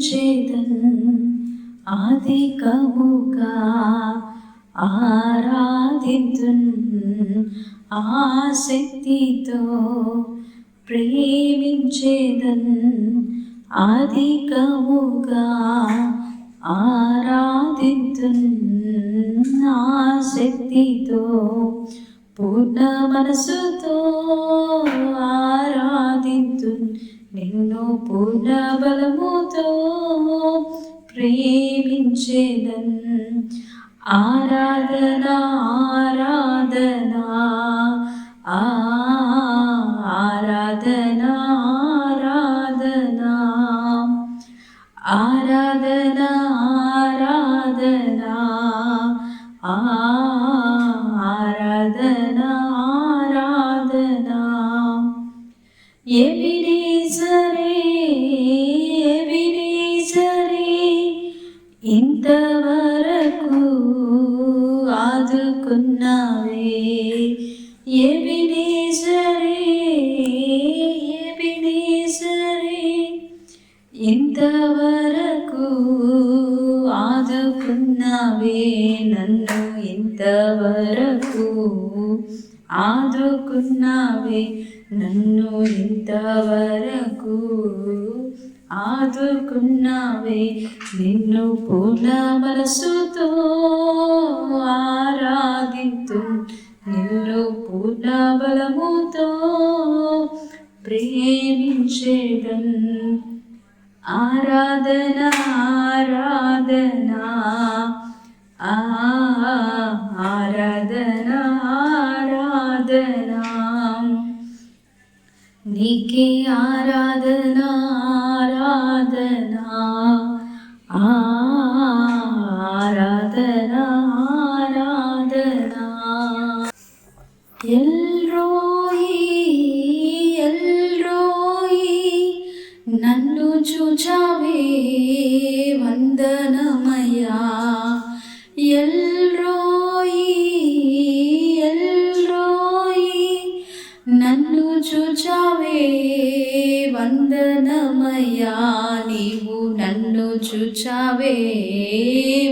చేతన్ ఆది కవుగా ఆరాధితున్ ఆసక్తితో ప్రేమించేదన్ అధికముగా ఆరాధితున్ ఆసక్తితో పూర్ణ మనసుతో ఆరాధితున్ నిన్ను పూర్ణ బలముతో ప్రేమించేదన్ ఆరాధన ఆరాధన ఆ, ఆరాధన ఆరాధన ఆరాధన ఆరాధన ఆ, ఆరాధన ఆరాధన ఎవినేసరే ఇంతవరకు ఆదుకున్నావే నన్ను ఇంతవరకు. ఆదుకున్నావే నన్ను ఇంతవరకు. ఆదుకున్నావే నిన్ను పూర్ణ మనసుతో ఆరాధితు నిన్ను పూర్ణ బలముతో ప్రేమించేదన్. ఆరాధన ఆరాధన అయ్యా నీవు నన్ను చూచావే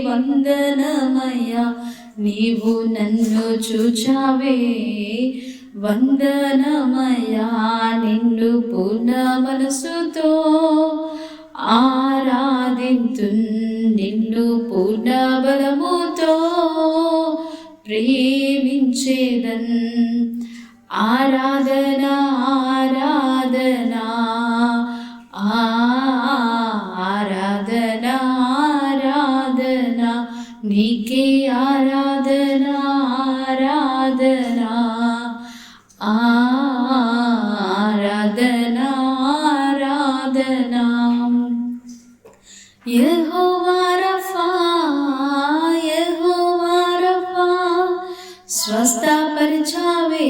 వందనమయ్యా. నీవు నన్ను చూచావే వందనమయ్యా. నిన్ను పూర్ణ మనసుతో ఆరాధింతు నిన్ను పూర్ణ బలముతో ప్రేమించేదన్. ఆరాధన ఆరా నీకే ఆరాధన ఆరాధన ఆ, ఆరాధన ఆరాధన యెహోవా రఫా యెహోవా రఫా స్వస్థపరిచావే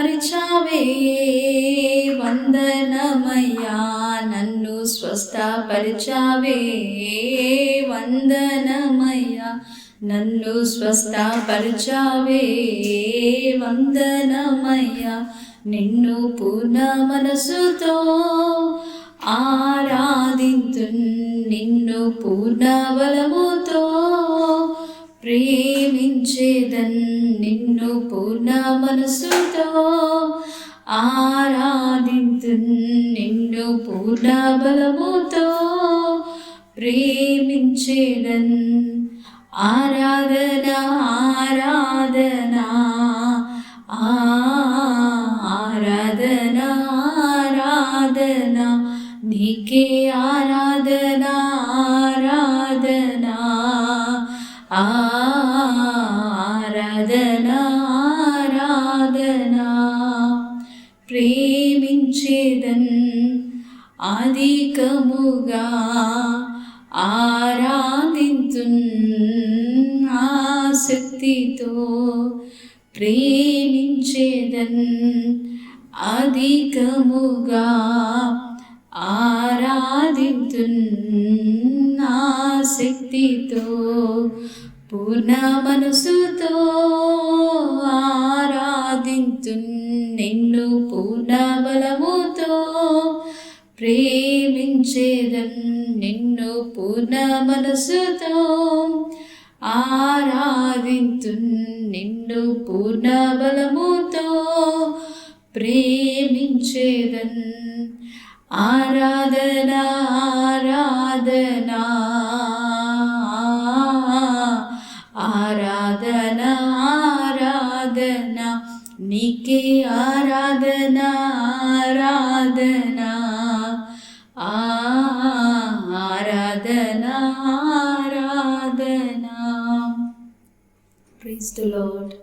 వందనమయ్యా నన్ను స్వస్థ పరిచావే. స్వస్థపరిచావే వందనమయ్యా నన్ను స్వస్థపరిచావే. వందనమయ్యా నన్ను స్వస్థపరిచావే. వందనమయ్యా నిన్ను పూర్ణ మనసుతో ఆరాధింతు నిన్ను పూర్ణ బలముతో ప్రేమించే నిన్ను పూర్ణ మనసుతో ఆరాధింతు నిన్ను పూర్ణ బలముతో ప్రేమించేదన్ ఆరాధన ఆరాధన ఆరాధన ఆరాధన నీకే ఆరాధన ఆరాధన ఆరాధన. అధికముగా ఆరాధింతు ఆసక్తితో ప్రేమించేదన్ అధికముగా ఆరాధింతు ఆసక్తితో పూర్ణ మనసుతో ప్రేమించేదన్ నిన్ను పూర్ణ మనసుతో ఆరాధింతు నిన్ను పూర్ణ బలముతో ప్రేమించేదన్ ఆరాధన ఆరాధన ఆరాధన ఆరాధన నీకే ఆరాధన ఆరాధనా. ఆరాధన ఆరాధన ప్రైజ్ టు లార్డ్